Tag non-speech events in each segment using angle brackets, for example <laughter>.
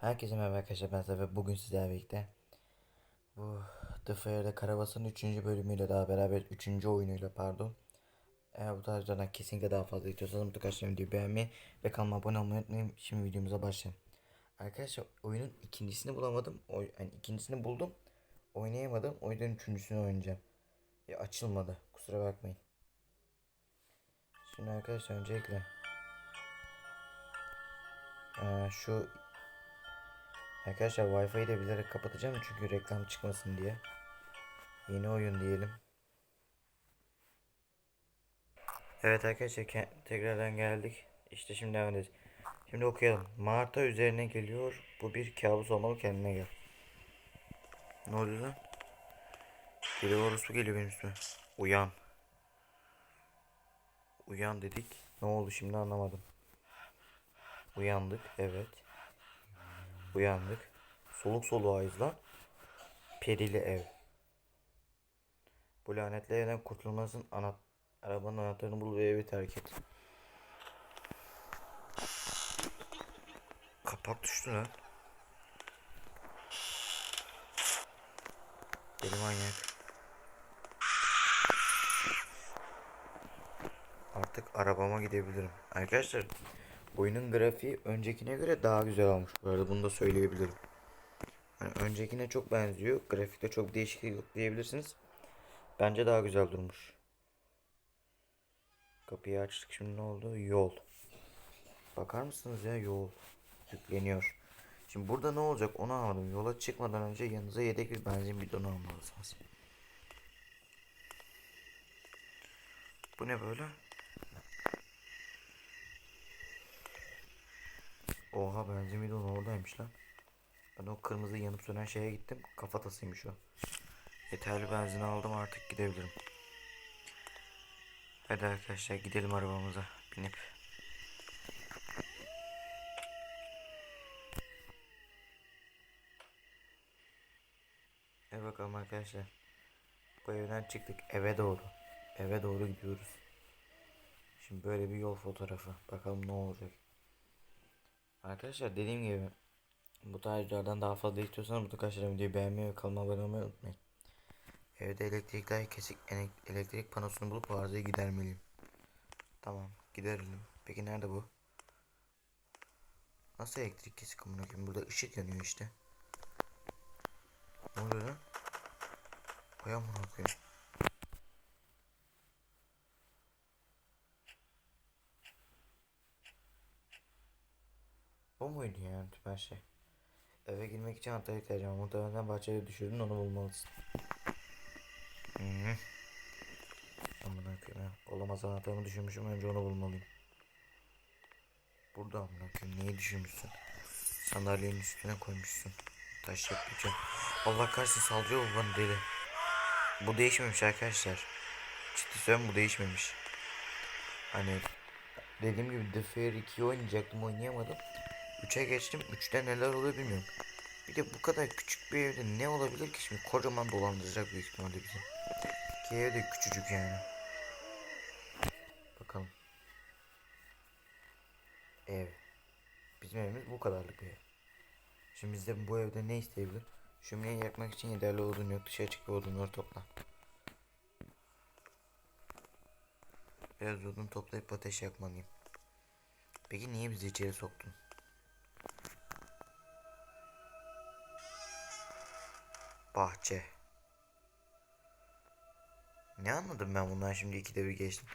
Herkese merhaba arkadaşlar ben Zafer. Bugün sizlerle birlikte bu The Fair'de Karabas'ın 3. bölümüyle daha beraber 3. oyunuyla pardon. Eğer bu tarz videolardan kesinlikle daha fazla istiyorsanız mutlaka şimdi videoyu beğenmeyi ve kanalıma abone olmayı unutmayın. Şimdi videomuza başlayalım. Arkadaşlar oyunun ikincisini bulamadım. O, yani ikincisini buldum. Oynayamadım. O yüzden üçüncüsünü oynayacağım. Ya açılmadı. Kusura bakmayın. Şimdi arkadaşlar öncelikle eee, şu Arkadaşlar Wi-Fi'yi de bilerek kapatacağım çünkü reklam çıkmasın diye. Yeni oyun diyelim. Evet arkadaşlar tekrardan geldik. İşte şimdi devam edeceğiz. Şimdi okuyalım. Marta üzerine geliyor. Bu bir kabus olmalı kendine gel. Ne oluyor lan? Deli orospu geliyor benim üstüme. Uyan. Uyan dedik. Ne oldu şimdi anlamadım. Uyandık evet. Uyandık. Soluk soluğayız lan. Perili ev. Bu lanetli evden kurtulmasın. Ana arabanın anahtarını bul ve evi terk et. Kapak düştü lan. Deli manyak. Artık arabama gidebilirim. Arkadaşlar oyunun grafiği öncekine göre daha güzel olmuş. Bu arada bunu da söyleyebilirim. Yani öncekine çok benziyor. Grafikte çok değişiklik yok diyebilirsiniz. Bence daha güzel durmuş. Kapıyı açtık şimdi ne oldu? Yol. Bakar mısınız ya yol yükleniyor. Şimdi burada ne olacak onu anlamadım. Yola çıkmadan önce yanınıza yedek bir benzin bidonu almalısınız. Bu ne böyle? Oha benzin bidonu oradaymış lan. Ben o kırmızı yanıp sönen şeye gittim. Kafatasıymış o. Yeterli benzin aldım artık gidebilirim. Hadi arkadaşlar gidelim arabamıza binip. Evet bakalım arkadaşlar. Bu evden çıktık eve doğru. Eve doğru gidiyoruz. Şimdi böyle bir yol fotoğrafı. Bakalım ne olacak. Arkadaşlar dediğim gibi bu tarz videolardan daha fazla istiyorsanız mutlaka videoyu beğenmeyi ve kanalıma abone olmayı unutmayın. Evde elektrikler kesik ele- elektrik panosunu bulup bu arızayı gidermeliyim. Tamam giderelim. Peki nerede bu? Nasıl elektrik kesik amına koyayım? Burada ışık yanıyor işte. Ne oluyor lan? Amına koyayım. Muydu yani tüm her şey? Eve girmek için ihtiyacım var. Muhtemelen bahçede düşürdün onu bulmalısın. Hı -hı. Amına koyayım ya. Olamaz anahtarımı düşürmüşüm önce onu bulmalıyım. Burada amına koyayım neyi düşürmüşsün? Sandalyenin üstüne koymuşsun. Taş yapacağım. Allah kahretsin saldırıyor bu bana deli. Bu değişmemiş arkadaşlar. Ciddi söylüyorum bu değişmemiş. Hani dediğim gibi The Fair 2'yi oynayacaktım oynayamadım. 3'e geçtim. 3'te neler oluyor bilmiyorum. Bir de bu kadar küçük bir evde ne olabilir ki şimdi kocaman dolandıracak büyük ihtimalle bizi. Ki ev de küçücük yani. Bakalım. Ev. Bizim evimiz bu kadarlık bir ev. Şimdi biz de bu evde ne isteyebilir? Şömineyi yakmak için yeterli odun yok. Dışarı çık ve odunları topla. Biraz odun toplayıp ateş yakmalıyım. Peki niye bizi içeri soktun? Bahçe. Ne anladım ben bundan şimdi ikide bir geçtim.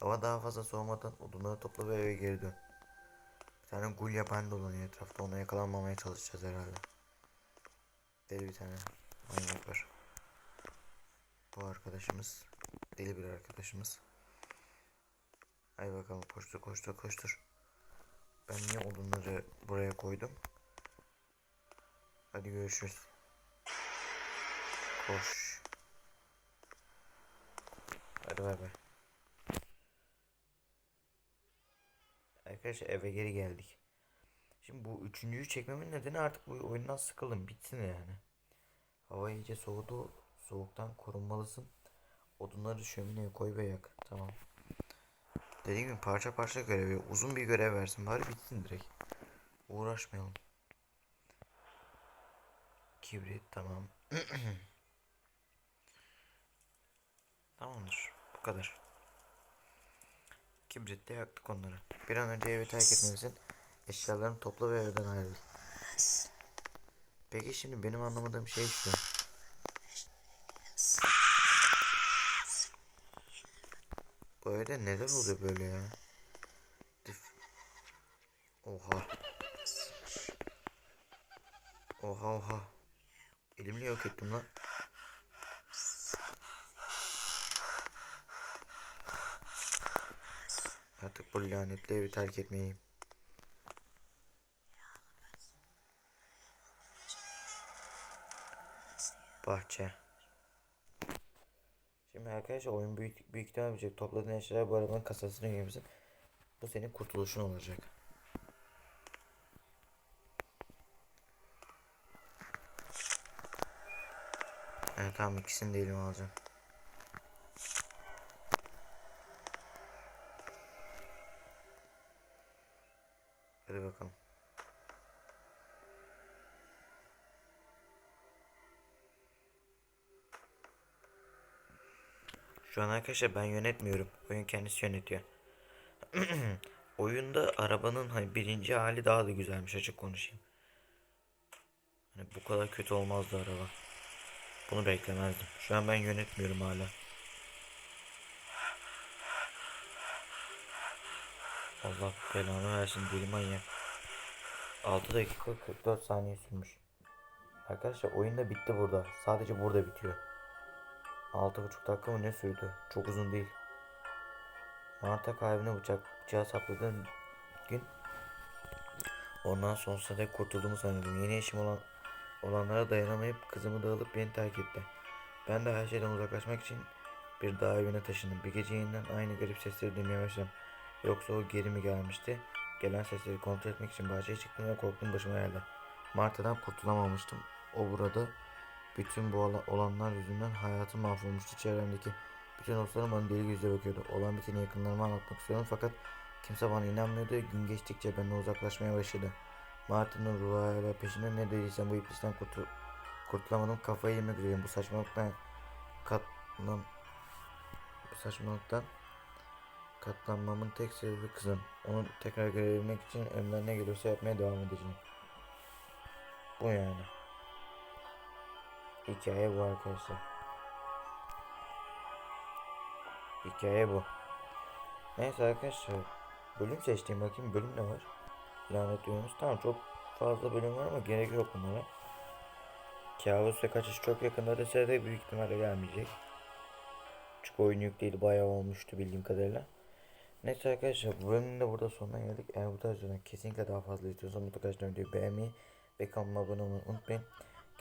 Hava daha fazla soğumadan odunları topla ve eve geri dön. Bir tane gul yapan dolanıyor etrafta ona yakalanmamaya çalışacağız herhalde. Deli bir tane manyak var. Bu arkadaşımız deli bir arkadaşımız. Hadi bakalım koştur koştur koştur. Ben niye odunları buraya koydum? Hadi görüşürüz. Koş. Hadi bay bay. Arkadaşlar eve geri geldik. Şimdi bu üçüncüyü çekmemin nedeni artık bu oyundan sıkıldım. Bitsin yani. Hava iyice soğudu. Soğuktan korunmalısın. Odunları şömineye koy ve yak. Tamam. Dediğim gibi parça parça görevi. Uzun bir görev versin. Bari bitsin direkt. Uğraşmayalım. Kibrit tamam. <clears throat> Tamamdır. Bu kadar. Kibritle yaktık onları. Bir an önce evi terk etmelisin. Eşyalarını topla ve evden ayrıl. Peki şimdi benim anlamadığım şey şu. Bu evde neler oluyor böyle ya? Oha. Oha oha. Elimle yok ettim lan. Artık bu lanetli evi terk etmeyeyim. Bahçe. Şimdi arkadaşlar oyun büyük büyük ihtimal bitecek. Topladığın eşyalar bu arabanın kasasına girmişsin. Bu senin kurtuluşun olacak. Evet tamam ikisini de elime alacağım. Hadi bakalım. Şu an arkadaşlar ben yönetmiyorum. Oyun kendisi yönetiyor. <clears throat> Oyunda arabanın hani birinci hali daha da güzelmiş açık konuşayım. Hani bu kadar kötü olmazdı araba. Bunu beklemezdim. Şu an ben yönetmiyorum hala. Allah belanı versin deli manyak. 6 dakika 44 saniye sürmüş. Arkadaşlar oyun da bitti burada. Sadece burada bitiyor. 6,5 dakika mı ne sürdü? Çok uzun değil. Marta kalbine bıçak bıçağı sapladığım gün ondan sonsuza dek kurtulduğumu sanıyordum. Yeni eşim olan olanlara dayanamayıp kızımı da alıp beni terk etti. Ben de her şeyden uzaklaşmak için bir dağ evine taşındım. Bir gece yeniden aynı garip sesleri duymaya başladım. Yoksa o geri mi gelmişti? Gelen sesleri kontrol etmek için bahçeye çıktım ve korktum başıma geldi. Marta'dan kurtulamamıştım. O burada bütün bu ola- olanlar yüzünden hayatım mahvolmuştu. Çevremdeki bütün dostlarım bana deli gözle bakıyordu. Olan biteni yakınlarıma anlatmak istiyorum fakat kimse bana inanmıyordu. Gün geçtikçe benden uzaklaşmaya başladı. Martin'in ruhayla peşinde ne dediysem bu iblisten kurtul kurtulamadım. Kafayı yemek üzereyim. Bu saçmalıktan katlan bu saçmalıktan katlanmamın tek sebebi kızım. Onu tekrar görebilmek için elimden ne geliyorsa yapmaya devam edeceğim. Bu yani. Hikaye bu arkadaşlar. Hikaye bu. Neyse arkadaşlar. Bölüm seçtiğim bakayım bölüm ne var? Lanet duyuyoruz. Tamam çok fazla bölüm var ama gerek yok bunlara. Kabus ve kaçış çok yakında dese de büyük ihtimalle gelmeyecek. Çünkü oyun yükleyeli bayağı olmuştu bildiğim kadarıyla. Neyse arkadaşlar bu bölümün de burada sonuna geldik. Eğer bu tarz kesinlikle daha fazla istiyorsanız mutlaka videoyu beğenmeyi ve kanalıma abone olmayı unutmayın.